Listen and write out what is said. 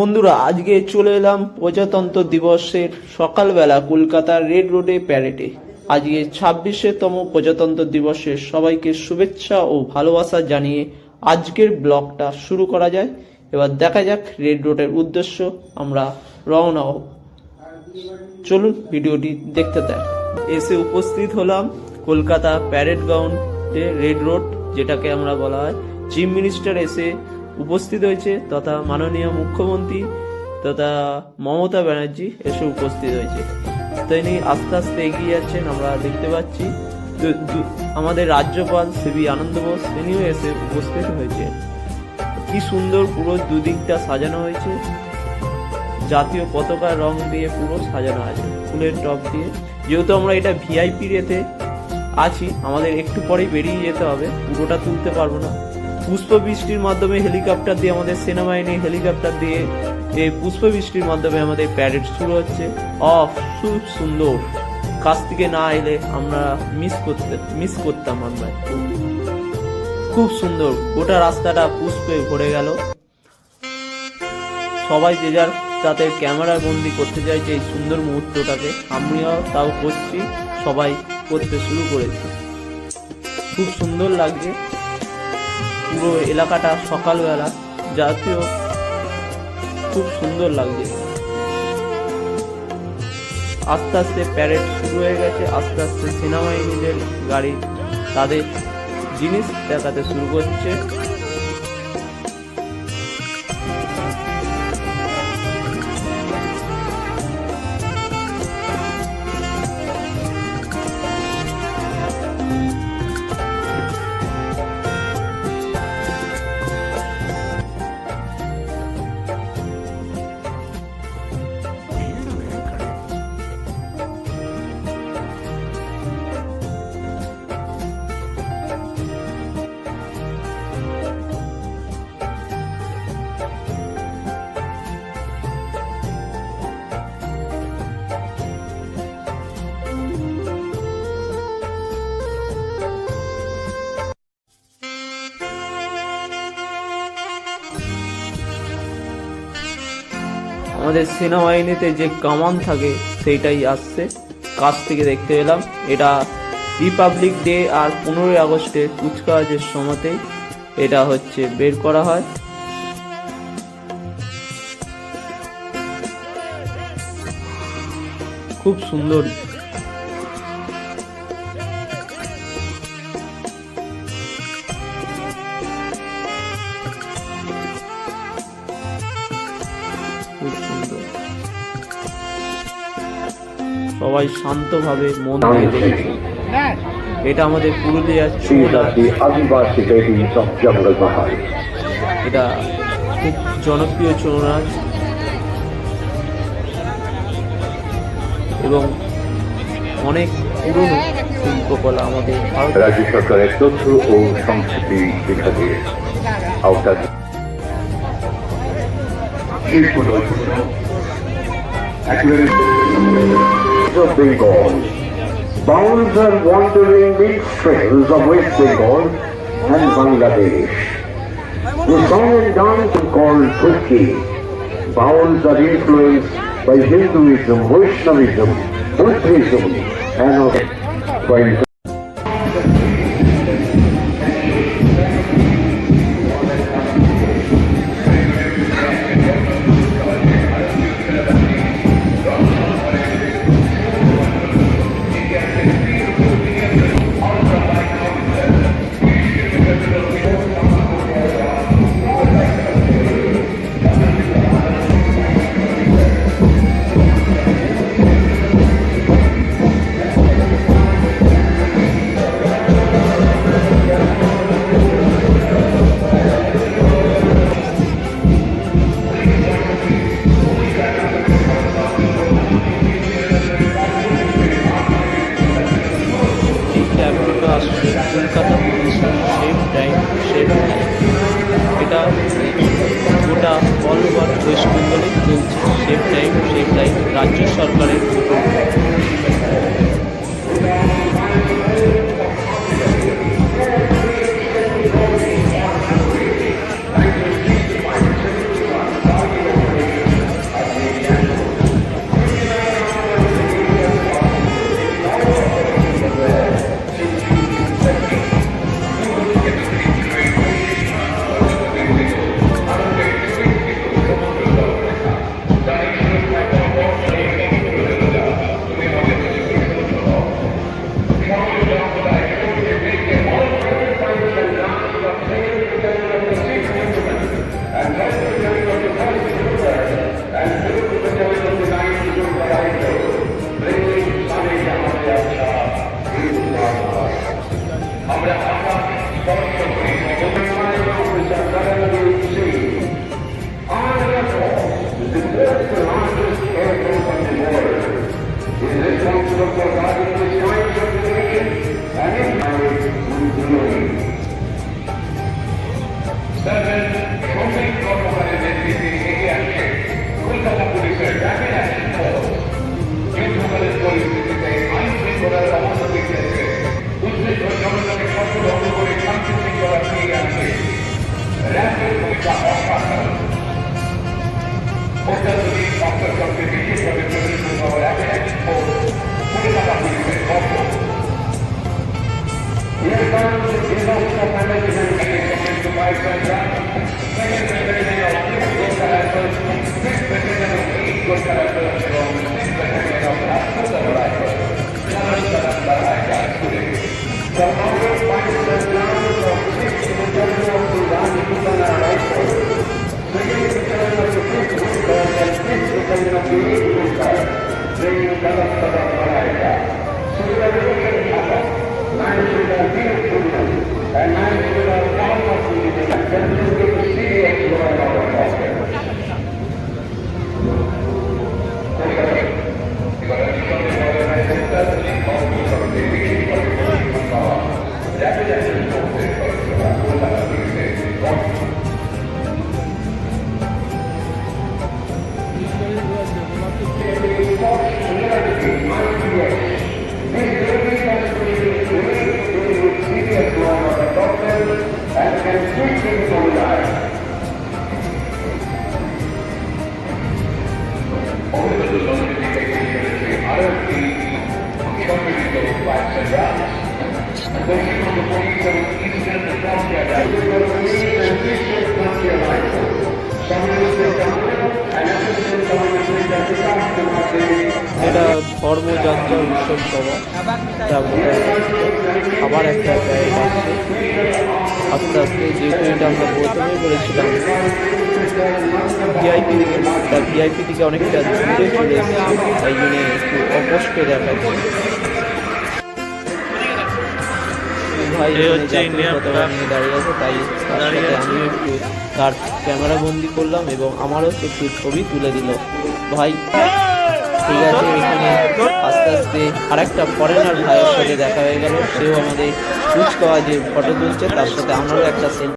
বন্ধুরা, আজকে চলে এলাম প্রজাতন্ত্র দিবসের সকালবেলা কলকাতার রেড রোডে প্যারেডে আজকে ছাব্বিশেতম প্রজাতন্ত্র দিবসের সবাইকে শুভেচ্ছা ও ভালোবাসা জানিয়ে আজকের ব্লগটা শুরু করা যায়। এবার দেখা যাক রেড রোডের উদ্দেশ্য, আমরা রওনা হব। চলুন ভিডিওটি দেখতে দেয় এসে উপস্থিত হলাম কলকাতা প্যারেড গ্রাউন্ডে রেড রোড যেটাকে আমরা বলা হয়। চিফ মিনিস্টার এসে উপস্থিত হয়েছে, তথা মাননীয় মুখ্যমন্ত্রী তথা মমতা ব্যানার্জি এসে উপস্থিত হয়েছে। তো আস্তে আস্তে এগিয়ে যাচ্ছেন, আমরা দেখতে পাচ্ছি। আমাদের রাজ্যপাল সিবি আনন্দ বোস, তিনিও এসে উপস্থিত হয়েছে। কি সুন্দর পুরো দুদিকটা সাজানো হয়েছে। জাতীয় পতাকার রং দিয়ে পুরো সাজানো আছে, ফুলের টপ দিয়ে। যেহেতু আমরা এটা ভিআইপি রেতে আছি, আমাদের একটু পরেই বেরিয়ে যেতে হবে পুরোটা তুলতে পারব না। পুষ্প বৃষ্টির মাধ্যমে হেলিকপ্টার দিয়ে আমাদের সেনাবাহিনী হেলিকপ্টার দিয়ে এই পুষ্প বৃষ্টির মাধ্যমে আমাদের প্যারেড শুরু হচ্ছে। অফ, খুব সুন্দর। কাছ থেকে না এলে আমরা মিস করতে মিস করতাম আমরা। খুব সুন্দর। গোটা রাস্তাটা পুষ্পে ভরে গেল। সবাই যে যার তাদের ক্যামেরায় বন্দি করতে চাইছে এই সুন্দর মুহূর্তটাকে, আমিও তাও করছি। সবাই করতে শুরু করেছি। খুব সুন্দর লাগছে। পুরো এলাকাটা সকালবেলা জাতীয় খুব সুন্দর লাগছে। আস্তে আস্তে প্যারেড শুরু হয়ে গেছে, আস্তে আস্তে সেনাবাহিনীদের গাড়ি তাদের জিনিস দেখাতে শুরু করছে। আমাদের সেনাবাহিনীতে যে কামান থাকে, সেইটাই আসছে। কাছ থেকে দেখতে পেলাম এটা রিপাবলিক ডে আর পনেরোই আগস্টে কুচকাওয়াজের সময়তেই এটা হচ্ছে বের করা হয়। খুব সুন্দর সবাই শান্তভাবে মন দিয়ে দেখছে এটা আমাদের পুরুলিয়ার. এটা খুব জনপ্রিয় ছৌ নাচ এবং অনেক পুরনো শিল্পকলা আমাদের রাজ্য সরকারের তথ্য ও সংস্কৃতি বিভাগের আওতাধীন শিল্প নৈপুণ্য of Bengal. bounds and wandering minstrels of West Bengal and Bangladesh. The song and dance called Turki. Bounds are influenced by Hinduism, Vaishnavism, Buddhism, and while over চলছে। সেফ টাইম সেফ টাইম রাজ্য সরকারের এটা ধর্মযাত্রা উৎসব সভা। আবার একটা guide আছে আস্তে আস্তে যেহেতু এটা আমরা প্রথমেই বলেছিলাম ভিআইপি দিকে তা ভিআইপি থেকে অনেকটা দূরে চলে এসেছে। তাই জন্য একটু অকষ্টে দেখাচ্ছে। ভাই হচ্ছে ইন্ডিয়ান নিয়ে দাঁড়িয়ে আছে তাই তার দাঁড়িয়ে সাথে একটু তার ক্যামেরা বন্দি করলাম এবং আমারও একটু ছবি তুলে দিল। ভাই ঠিক আছে এখানে আস্তে আস্তে আরেকটা ফরেনার ভাইয়ের সাথে দেখা হয়ে গেল। সেও আমাদের কুচকাওয়াজে ফটো তুলছে তার সাথে আমারও একটা সেলফি